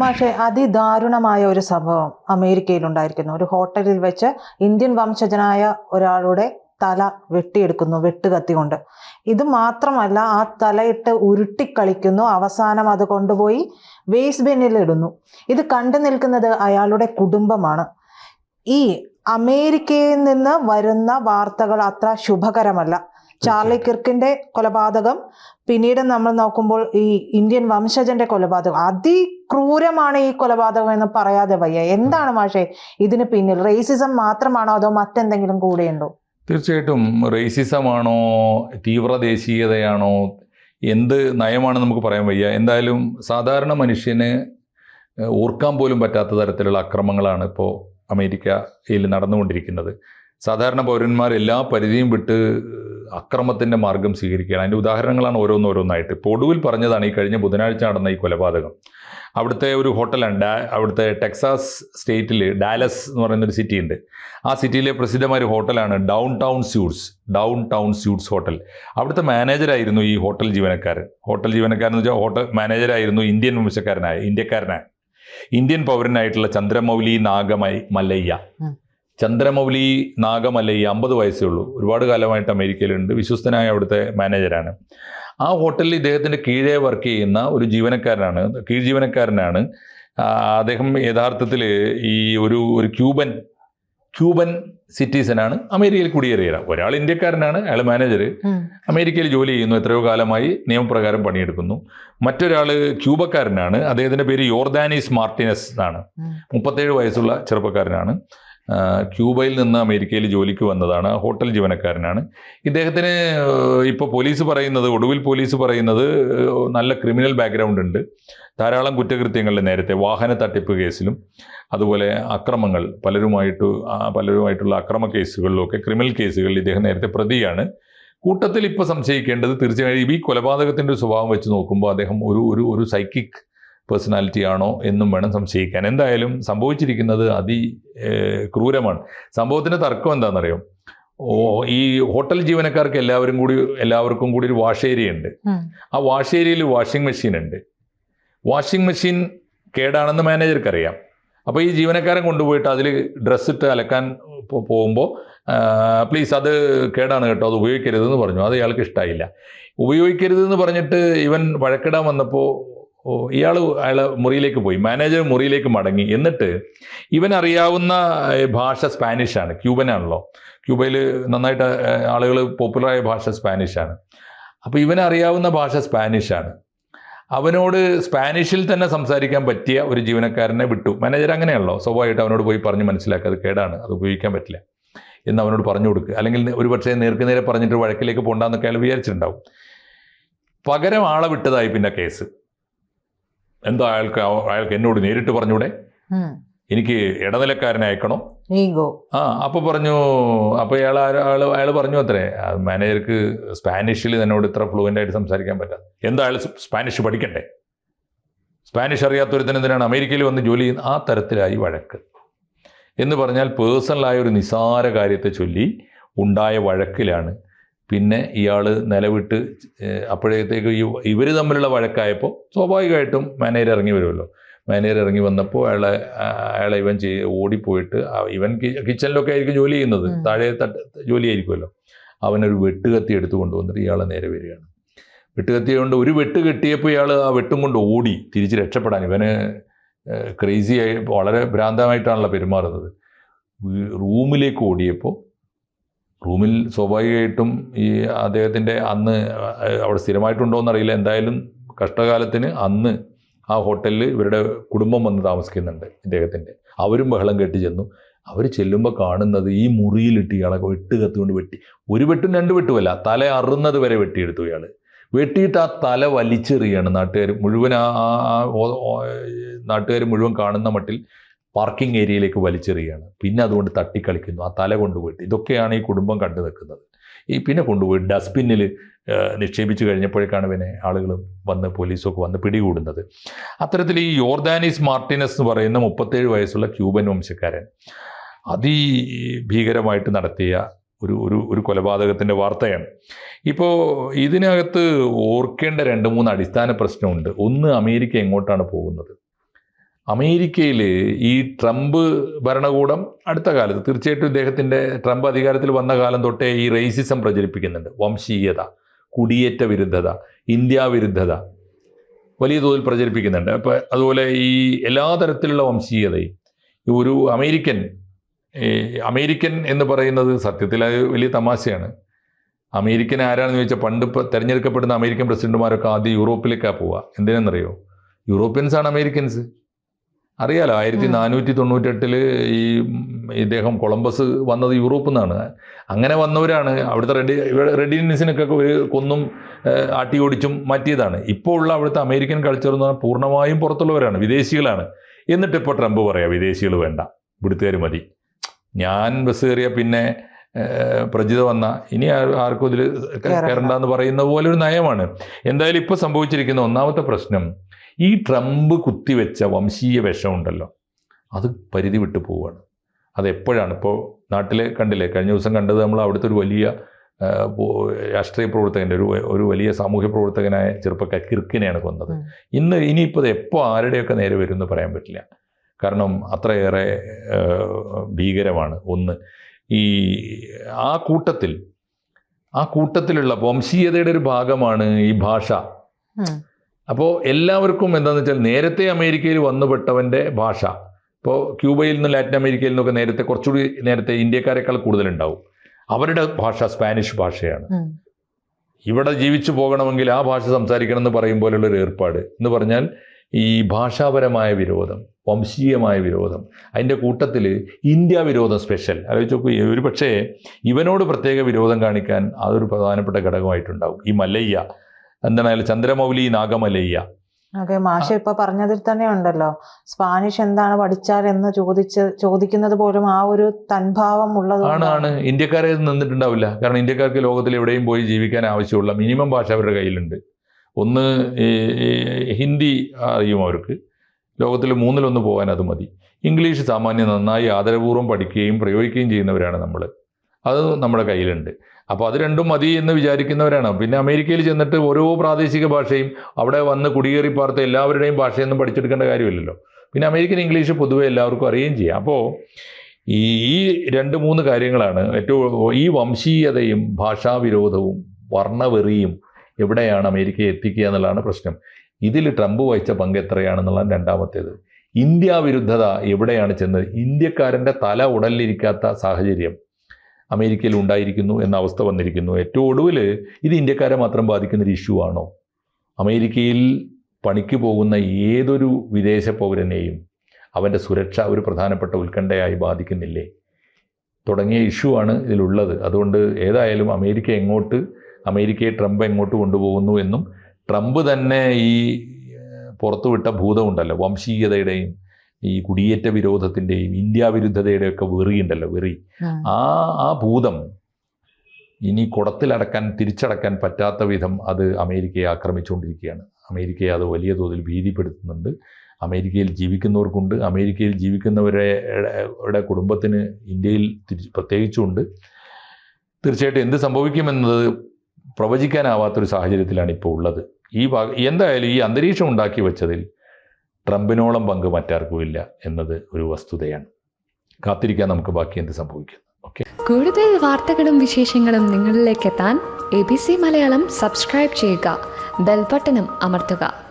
പക്ഷേ അതിദാരുണമായ ഒരു സംഭവം അമേരിക്കയിൽ ഉണ്ടായിരിക്കുന്നു ഒരു ഹോട്ടലിൽ വെച്ച് ഇന്ത്യൻ വംശജനായ ഒരാളുടെ തല വെട്ടിയെടുക്കുന്നു വെട്ടുകത്തി കൊണ്ട് ഇത് മാത്രമല്ല ആ തലയിട്ട് ഉരുട്ടിക്കളിക്കുന്നു. അവസാനം അത് കൊണ്ടുപോയി വേസ്റ്റ് ബിന്നിൽ ഇടുന്നു. ഇത് കണ്ടു നിൽക്കുന്നത് അയാളുടെ കുടുംബമാണ്. ഈ അമേരിക്കയിൽ നിന്ന് വരുന്ന വാർത്തകൾ അത്ര ശുഭകരമല്ല. ചാർലി കിർക്കിന്റെ കൊലപാതകം പിന്നീട് നമ്മൾ നോക്കുമ്പോൾ ഈ ഇന്ത്യൻ വംശജന്റെ കൊലപാതകം. അതിക്രൂരമാണ് ഈ കൊലപാതകം എന്ന് പറയാതെ വയ്യ. എന്താണ് മാഷേ ഇതിന് പിന്നിൽ? റേസിസം മാത്രമാണോ അതോ മറ്റെന്തെങ്കിലും കൂടെയുണ്ടോ? തീർച്ചയായിട്ടും. റേസിസമാണോ തീവ്ര ദേശീയതയാണോ എന്ത് നയമാണ് നമുക്ക് പറയാൻ വയ്യ. എന്തായാലും സാധാരണ മനുഷ്യന് ഓർക്കാൻ പോലും പറ്റാത്ത തരത്തിലുള്ള അക്രമങ്ങളാണ് ഇപ്പോൾ അമേരിക്കയിൽ നടന്നുകൊണ്ടിരിക്കുന്നത്. സാധാരണ പൗരന്മാർ എല്ലാ പരിധിയും വിട്ട് അക്രമത്തിന്റെ മാർഗം സ്വീകരിക്കുകയാണ്. അതിന്റെ ഉദാഹരണങ്ങളാണ് ഓരോന്നോരോന്നായിട്ട്. ഒടുവിൽ പറഞ്ഞതാണ് ഈ കഴിഞ്ഞ ബുധനാഴ്ച നടന്ന ഈ കൊലപാതകം. അവിടുത്തെ ഒരു ഹോട്ടലാണ് അവിടുത്തെ ടെക്സാസ് സ്റ്റേറ്റിൽ ഡാലസ് എന്ന് പറയുന്നൊരു സിറ്റി ഉണ്ട് ആ സിറ്റിയിലെ പ്രസിദ്ധമായ ഒരു ഹോട്ടലാണ് down town suites down town suites hotel. അവിടുത്തെ മാനേജറായിരുന്നു ഈ ഹോട്ടൽ ജീവനക്കാരൻ. ഹോട്ടൽ ജീവനക്കാരൻ എന്ന് വെച്ചാൽ ഹോട്ടൽ മാനേജറായിരുന്നു ഇന്ത്യൻ വംശക്കാരനായ ഇന്ത്യക്കാരനായ ഇന്ത്യൻ പൗരനായിട്ടുള്ള ചന്ദ്രമൗലി നാഗമൈ മല്ലയ്യ. ചന്ദ്രമൗലി നാഗമല്ലയ്യ അമ്പത് വയസ്സേ ഉള്ളൂ. ഒരുപാട് കാലമായിട്ട് അമേരിക്കയിലുണ്ട്. വിശ്വസ്തനായ അവിടുത്തെ മാനേജരാണ്. ആ ഹോട്ടലിൽ ഇദ്ദേഹത്തിന്റെ കീഴേ വർക്ക് ചെയ്യുന്ന ഒരു ജീവനക്കാരനാണ്. കീഴ് ജീവനക്കാരനാണ്. അദ്ദേഹം യഥാർത്ഥത്തിൽ ഈ ഒരു ഒരു ക്യൂബൻ ക്യൂബൻ സിറ്റിസനാണ് അമേരിക്കയിൽ കുടിയേറിയത്. ഒരാൾ ഇന്ത്യക്കാരനാണ് അയാൾ മാനേജർ അമേരിക്കയിൽ ജോലി ചെയ്യുന്നു എത്രയോ കാലമായി നിയമപ്രകാരം പണിയെടുക്കുന്നു. മറ്റൊരാൾ ക്യൂബക്കാരനാണ് അദ്ദേഹത്തിന്റെ പേര് യോർദാനിസ് മാർട്ടിനസ് എന്നാണ് മുപ്പത്തേഴ് വയസ്സുള്ള ചെറുപ്പക്കാരനാണ്. ക്യൂബയിൽ നിന്ന് അമേരിക്കയിൽ ജോലിക്ക് വന്നതാണ്. ഹോട്ടൽ ജീവനക്കാരനാണ്. ഇദ്ദേഹത്തിന് ഇപ്പോൾ പോലീസ് പറയുന്നത് ഒടുവിൽ പോലീസ് പറയുന്നത് നല്ല ക്രിമിനൽ ബാക്ക്ഗ്രൗണ്ട് ഉണ്ട്. ധാരാളം കുറ്റകൃത്യങ്ങളിൽ നേരത്തെ വാഹന തട്ടിപ്പ് കേസിലും അതുപോലെ അക്രമങ്ങൾ പലരുമായിട്ട് പലരുമായിട്ടുള്ള അക്രമ കേസുകളിലൊക്കെ ക്രിമിനൽ കേസുകളിൽ ഇദ്ദേഹം നേരത്തെ പ്രതിയാണ്. കൂട്ടത്തിൽ ഇപ്പോൾ സംശയിക്കേണ്ടത് തീർച്ചയായും ഈ കൊലപാതകത്തിന്റെ സ്വഭാവം വെച്ച് നോക്കുമ്പോൾ അദ്ദേഹം ഒരു ഒരു ഒരു സൈക്കിക് പേഴ്സണാലിറ്റി ആണോ എന്നും വേണം സംശയിക്കാൻ. എന്തായാലും സംഭവിച്ചിരിക്കുന്നത് അതി ക്രൂരമാണ്. സംഭവത്തിന്റെ തർക്കം എന്താണെന്നറിയോ? ഓ ഈ ഹോട്ടൽ ജീവനക്കാർക്ക് എല്ലാവരും കൂടി എല്ലാവർക്കും കൂടി ഒരു വാഷ് ഏരിയ ഉണ്ട്. ആ വാഷ് ഏരിയയിൽ വാഷിംഗ് മെഷീൻ ഉണ്ട്. വാഷിംഗ് മെഷീൻ കേടാണെന്ന് മാനേജർക്ക് അറിയാം അപ്പോൾ ഈ ജീവനക്കാരൻ കൊണ്ടുപോയിട്ട് അതിൽ ഡ്രസ്സ് ഇട്ട് അലക്കാൻ പോകുമ്പോൾ പ്ലീസ് അത് കേടാണ് കേട്ടോ അത് ഉപയോഗിക്കരുതെന്ന് പറഞ്ഞു. അത് ഇയാൾക്ക് ഇഷ്ടമായില്ല ഉപയോഗിക്കരുതെന്ന് പറഞ്ഞിട്ട് ഇവൻ വഴക്കിടാൻ വന്നപ്പോൾ ഇയാൾ അയാൾ മുറിയിലേക്ക് പോയി. മാനേജർ മുറിയിലേക്ക് മടങ്ങി. എന്നിട്ട് ഇവൻ അറിയാവുന്ന ഭാഷ സ്പാനിഷാണ് ക്യൂബനാണല്ലോ ക്യൂബയിൽ നന്നായിട്ട് ആളുകൾ പോപ്പുലറായ ഭാഷ സ്പാനിഷാണ് അപ്പോൾ ഇവൻ അറിയാവുന്ന ഭാഷ സ്പാനിഷാണ് അവനോട് സ്പാനിഷിൽ തന്നെ സംസാരിക്കാൻ പറ്റിയ ഒരു ജീവനക്കാരനെ വിട്ടു. മാനേജർ അങ്ങനെയാണല്ലോ. സ്വാഭാവികമായിട്ട് അവനോട് പോയി പറഞ്ഞ് മനസ്സിലാക്കുക. അത് കേടാണ്. അത് ഉപയോഗിക്കാൻ പറ്റില്ല എന്ന് അവനോട് പറഞ്ഞു കൊടുക്കുക. അല്ലെങ്കിൽ ഒരു പക്ഷേ നേർക്ക് നേരെ പറഞ്ഞിട്ട് വഴക്കിലേക്ക് പോകണ്ടെന്നൊക്കെ അയാൾ വിചാരിച്ചിട്ടുണ്ടാവും. പകരം ആളെ വിട്ടതായി പിന്നെ കേസ്. എന്താ അയാൾക്ക് അയാൾക്ക് എന്നോട് നേരിട്ട് പറഞ്ഞൂടെ? എനിക്ക് ഇടനിലക്കാരനെ അയക്കണോ. ആ അപ്പോൾ പറഞ്ഞു അപ്പോൾ ഇയാൾ അയാൾ അയാൾ പറഞ്ഞു അത്രേ മാനേജർക്ക് സ്പാനിഷിൽ എന്നോട് ഇത്ര ഫ്ലുവന്റ് ആയിട്ട് സംസാരിക്കാൻ പറ്റാം. എന്താ അയാൾ സ്പാനിഷ് പഠിക്കണ്ടേ? സ്പാനിഷ് അറിയാത്തൊരുത്തൻ എന്തിനാണ് അമേരിക്കയിൽ വന്ന് ജോലി ചെയ്യുന്ന? ആ തരത്തിലായി വഴക്ക്. എന്ന് പറഞ്ഞാൽ പേഴ്സണലായ ഒരു നിസാര കാര്യത്തെ ചൊല്ലി ഉണ്ടായ വഴക്കിലാണ് പിന്നെ ഇയാൾ നിലവിട്ട് അപ്പോഴത്തേക്ക് ഇവർ തമ്മിലുള്ള വഴക്കായപ്പോൾ സ്വാഭാവികമായിട്ടും മാനേജർ ഇറങ്ങി വരുമല്ലോ. മാനേജർ ഇറങ്ങി വന്നപ്പോൾ അയാളെ അയാളെ ഇവൻ ചെയ് ഓടിപ്പോയിട്ട് ഇവൻ കിച്ചണിലൊക്കെ ആയിരിക്കും ജോലി ചെയ്യുന്നത്. താഴെ തട്ട് ജോലി ആയിരിക്കുമല്ലോ അവനൊരു വെട്ടുകത്തി എടുത്തു കൊണ്ടുവന്നിട്ട് ഇയാളെ നേരെ വരികയാണ്. വെട്ടുകത്തി കൊണ്ട് ഒരു വെട്ട് കെട്ടിയപ്പോൾ ഇയാൾ ആ വെട്ടും കൊണ്ട് ഓടി തിരിച്ച് രക്ഷപ്പെടാൻ. ഇവന് ക്രേസി ആയി വളരെ ഭ്രാന്തമായിട്ടാണല്ലോ പെരുമാറുന്നത്. റൂമിലേക്ക് ഓടിയപ്പോൾ റൂമിൽ സ്വാഭാവികമായിട്ടും ഈ അദ്ദേഹത്തിന്റെ അന്ന് അവിടെ സ്ഥിരമായിട്ടുണ്ടോ എന്നറിയില്ല. എന്തായാലും കഷ്ടകാലത്തിന് അന്ന് ആ ഹോട്ടലിൽ ഇവരുടെ കുടുംബം വന്ന് താമസിക്കുന്നുണ്ട് ഇദ്ദേഹത്തിന്റെ. അവരും ബഹളം കെട്ടി ചെന്നു. അവർ ചെല്ലുമ്പോൾ കാണുന്നത് ഈ മുറിയിലിട്ട് ഇയാളെ വെട്ട് കത്തുകൊണ്ട് വെട്ടി. ഒരു വെട്ടും രണ്ട് വെട്ടുമല്ല തല അറുന്നത് വരെ വെട്ടിയെടുത്തു ഇയാൾ വെട്ടിയിട്ട് ആ തല വലിച്ചെറിയാണ് നാട്ടുകാർ. മുഴുവൻ ആ നാട്ടുകാർ മുഴുവൻ കാണുന്ന മട്ടിൽ പാർക്കിംഗ് ഏരിയയിലേക്ക് വലിച്ചെറിയുകയാണ് പിന്നെ അതുകൊണ്ട് തട്ടിക്കളിക്കുന്നു. ആ തല കൊണ്ടുപോയിട്ട് ഇതൊക്കെയാണ് ഈ കുടുംബം കണ്ടു നിൽക്കുന്നത് ഈ പിന്നെ കൊണ്ടുപോയി ഡസ്റ്റ്ബിന്നിൽ നിക്ഷേപിച്ചു കഴിഞ്ഞപ്പോഴേക്കാണ് പിന്നെ ആളുകൾ വന്ന് പോലീസൊക്കെ വന്ന് പിടികൂടുന്നത്. അത്തരത്തിൽ ഈ യോർദാനിസ് മാർട്ടിനസ് എന്ന് പറയുന്ന മുപ്പത്തേഴ് വയസ്സുള്ള ക്യൂബൻ വംശക്കാരൻ അതിഭീകരമായിട്ട് നടത്തിയ ഒരു ഒരു ഒരു കൊലപാതകത്തിന്റെ വാർത്തയാണ്. ഇപ്പോൾ ഇതിനകത്ത് ഓർക്കേണ്ട രണ്ട് മൂന്ന് അടിസ്ഥാന പ്രശ്നമുണ്ട്. ഒന്ന് അമേരിക്ക എങ്ങോട്ടാണ് പോകുന്നത്? അമേരിക്കയിൽ ഈ ട്രംപ് ഭരണകൂടം അടുത്ത കാലത്ത് തീർച്ചയായിട്ടും ഇദ്ദേഹത്തിന്റെ ട്രംപ് അധികാരത്തിൽ വന്ന കാലം തൊട്ടേ ഈ റേസിസം പ്രചരിപ്പിക്കുന്നുണ്ട്. വംശീയത കുടിയേറ്റ വിരുദ്ധത ഇന്ത്യ വിരുദ്ധത വലിയ തോതിൽ പ്രചരിപ്പിക്കുന്നുണ്ട്. അപ്പോൾ അതുപോലെ ഈ എല്ലാ തരത്തിലുള്ള വംശീയതയും ഒരു അമേരിക്കൻ അമേരിക്കൻ എന്ന് പറയുന്നത് സത്യത്തിൽ അത് വലിയ തമാശയാണ്. അമേരിക്കൻ ആരാണെന്ന് ചോദിച്ചാൽ പണ്ട് ഇപ്പോൾ തിരഞ്ഞെടുക്കപ്പെടുന്ന അമേരിക്കൻ പ്രസിഡന്റുമാരൊക്കെ ആദ്യം യൂറോപ്പിലേക്കാണ് പോവുക എന്തിനെന്നറിയോ? യൂറോപ്യൻസാണ് അമേരിക്കൻസ്. അറിയാലോ ആയിരത്തി നാനൂറ്റി തൊണ്ണൂറ്റെട്ടിൽ ഈ ഇദ്ദേഹം കൊളംബസ് വന്നത് യൂറോപ്പിൽ നിന്നാണ്. അങ്ങനെ വന്നവരാണ് അവിടുത്തെ റെഡി റെഡിനസിനൊക്കെ ഒരു കൊന്നും ഏഹ്, ആട്ടി ഓടിച്ചും മാറ്റിയതാണ്. ഇപ്പോൾ ഉള്ള അവിടുത്തെ അമേരിക്കൻ കൾച്ചർ എന്ന് പറഞ്ഞാൽ പൂർണമായും പുറത്തുള്ളവരാണ് വിദേശികളാണ്. എന്നിട്ട് ഇപ്പോൾ ട്രംപ് പറയാം വിദേശികൾ വേണ്ട ഇവിടുത്തുകാർ മതി. ഞാൻ ബസ് കയറിയ പിന്നെ പ്രജിത വന്ന ഇനി ആർക്കും ഇതിൽ കയറണ്ടെന്ന് പറയുന്ന പോലെ ഒരു നയമാണ്. എന്തായാലും ഇപ്പോൾ സംഭവിച്ചിരിക്കുന്ന ഒന്നാമത്തെ പ്രശ്നം ഈ ട്രംപ് കുത്തിവെച്ച വംശീയ വിഷമുണ്ടല്ലോ അത് പരിധി വിട്ടു പോവുകയാണ്. അതെപ്പോഴാണ്? ഇപ്പോൾ നാട്ടിലെ കണ്ടില്ലേ കഴിഞ്ഞ ദിവസം കണ്ടത് നമ്മൾ അവിടുത്തെ ഒരു വലിയ രാഷ്ട്രീയ പ്രവർത്തകന്റെ ഒരു ഒരു വലിയ സാമൂഹ്യ പ്രവർത്തകനായ ചെറുപ്പക്കാർ കിർക്കിനെയാണ് കൊന്നത്. ഇന്ന് ഇനിയിപ്പോൾ എപ്പോൾ ആരുടെയൊക്കെ നേരെ വരും എന്ന് പറയാൻ പറ്റില്ല. കാരണം അത്രയേറെ ഭീകരമാണ് ഒന്ന്. ഈ ആ കൂട്ടത്തിൽ ആ കൂട്ടത്തിലുള്ള വംശീയതയുടെ ഒരു ഭാഗമാണ് ഈ ഭാഷ. അപ്പോൾ എല്ലാവർക്കും എന്താണെന്ന് വെച്ചാൽ നേരത്തെ അമേരിക്കയിൽ വന്നുപെട്ടവന്റെ ഭാഷ. ഇപ്പോൾ ക്യൂബയിൽ നിന്നും ലാറ്റിൻ അമേരിക്കയിൽ നിന്നൊക്കെ നേരത്തെ കുറച്ചുകൂടി നേരത്തെ ഇന്ത്യക്കാരെക്കാൾ കൂടുതലുണ്ടാവും. അവരുടെ ഭാഷ സ്പാനിഷ് ഭാഷയാണ്. ഇവിടെ ജീവിച്ചു പോകണമെങ്കിൽ ആ ഭാഷ സംസാരിക്കണം എന്ന് പറയും പോലുള്ളൊരു ഏർപ്പാട്. എന്ന് പറഞ്ഞാൽ ഈ ഭാഷാപരമായ വിരോധം വംശീയമായ വിരോധം അതിന്റെ കൂട്ടത്തിൽ ഇന്ത്യ വിരോധം സ്പെഷ്യൽ ആലോചിച്ച് നോക്കൂ ഒരു പക്ഷേ ഇവനോട് പ്രത്യേക വിരോധം കാണിക്കാൻ അതൊരു പ്രധാനപ്പെട്ട ഘടകമായിട്ടുണ്ടാവും. ഈ മല്ലയ്യ എന്താണ് ചന്ദ്രമൗലി നാഗമലയ്യ. അതെ മാഷ ഇപ്പൊ പറഞ്ഞതിൽ തന്നെ ഉണ്ടല്ലോ. സ്പാനിഷ് എന്താണ് പഠിച്ചാൽ എന്ന് ചോദിച്ച് ചോദിക്കുന്നത് പോലും ആ ഒരു തൻഭാവം ഉള്ളത് ആണ് ആണ്. ഇന്ത്യക്കാരെ നിന്നിട്ടുണ്ടാവില്ല. കാരണം ഇന്ത്യക്കാർക്ക് ലോകത്തിൽ എവിടെയും പോയി ജീവിക്കാൻ ആവശ്യമുള്ള മിനിമം ഭാഷ അവരുടെ കയ്യിലുണ്ട്. ഒന്ന് ഹിന്ദി അറിയും അവർക്ക്. ലോകത്തിൽ മൂന്നിലൊന്ന് പോകാൻ അത് മതി. ഇംഗ്ലീഷ് സാമാന്യം നന്നായി ആദരപൂർവം പഠിക്കുകയും പ്രയോഗിക്കുകയും ചെയ്യുന്നവരാണ് നമ്മൾ അത് നമ്മുടെ കയ്യിലുണ്ട്. അപ്പോൾ അത് രണ്ടും മതി എന്ന് വിചാരിക്കുന്നവരാണ്. പിന്നെ അമേരിക്കയിൽ ചെന്നിട്ട് ഓരോ പ്രാദേശിക ഭാഷയും അവിടെ വന്ന് കുടിയേറി പാർത്ത എല്ലാവരുടെയും ഭാഷയൊന്നും പഠിച്ചെടുക്കേണ്ട കാര്യമില്ലല്ലോ. പിന്നെ അമേരിക്കൻ ഇംഗ്ലീഷ് പൊതുവെ എല്ലാവർക്കും അറിയുകയും ചെയ്യാം. അപ്പോൾ ഈ ഈ രണ്ട് മൂന്ന് കാര്യങ്ങളാണ് ഏറ്റവും ഈ വംശീയതയും ഭാഷാവിരോധവും വർണവെറിയും എവിടെയാണ് അമേരിക്കയെ എത്തിക്കുക എന്നുള്ളതാണ് പ്രശ്നം. ഇതിൽ ട്രംപ് വഹിച്ച പങ്ക് എത്രയാണെന്നുള്ളതാണ് രണ്ടാമത്തേത്. ഇന്ത്യ വിരുദ്ധത എവിടെയാണ് ചെന്നത്? ഇന്ത്യക്കാരന്റെ തല ഉടലിരിക്കാത്ത സാഹചര്യം. അമേരിക്കയിൽ ഉണ്ടായിരിക്കുന്നു എന്ന അവസ്ഥ വന്നിരിക്കുന്നു. ഏറ്റവും ഒടുവിൽ ഇത് ഇന്ത്യക്കാരെ മാത്രം ബാധിക്കുന്ന ഒരു ഇഷ്യൂ ആണോ? അമേരിക്കയിൽ പണിക്ക് പോകുന്ന ഏതൊരു വിദേശ പൗരനെയും അവന്റെ സുരക്ഷ ഒരു പ്രധാനപ്പെട്ട ഉത്കണ്ഠയായി ബാധിക്കുന്നില്ലേ? തുടങ്ങിയ ഇഷ്യൂ ആണ് ഇതിലുള്ളത്. അതുകൊണ്ട് ഏതായാലും അമേരിക്ക എങ്ങോട്ട് അമേരിക്കയെ ട്രംപ് എങ്ങോട്ട് കൊണ്ടുപോകുന്നു എന്നും ട്രംപ് തന്നെ ഈ പുറത്തുവിട്ട ഭൂതമുണ്ടല്ലോ വംശീയതയുടെയും ഈ കുടിയേറ്റ വിരോധത്തിന്റെയും ഇന്ത്യ വിരുദ്ധതയുടെയും ഒക്കെ വെറിയുണ്ടല്ലോ വെറി. ആ. ആ ഭൂതം ഇനി കുടത്തിലടക്കാൻ തിരിച്ചടക്കാൻ പറ്റാത്ത വിധം അത് അമേരിക്കയെ ആക്രമിച്ചുകൊണ്ടിരിക്കുകയാണ്. അമേരിക്കയെ അത് വലിയ തോതിൽ ഭീതിപ്പെടുത്തുന്നുണ്ട്. അമേരിക്കയിൽ ജീവിക്കുന്നവർക്കുണ്ട്. അമേരിക്കയിൽ ജീവിക്കുന്നവരെ യുടെ കുടുംബത്തിന് ഇന്ത്യയിൽ തിരിച്ച് പ്രത്യേകിച്ചുമുണ്ട്. തീർച്ചയായിട്ടും എന്ത് സംഭവിക്കുമെന്നത് പ്രവചിക്കാനാവാത്തൊരു സാഹചര്യത്തിലാണ് ഇപ്പോൾ ഉള്ളത്. ഈ എന്തായാലും ഈ അന്തരീക്ഷം ഉണ്ടാക്കി വെച്ചതിൽ ട്രംപിനോളം പങ്ക് മറ്റാർക്കും ഇല്ല എന്നത് ഒരു വസ്തുതയാണ്. കാത്തിരിക്കാൻ നമുക്ക് ബാക്കി എന്ത് സംഭവിക്കും. ഓക്കെ. കൂടുതൽ വാർത്തകളും വിശേഷങ്ങളും നിങ്ങളിലേക്ക് എത്താൻ A B C Malayalam subscribe ചെയ്യുക. ബെൽബട്ടനും അമർത്തുക.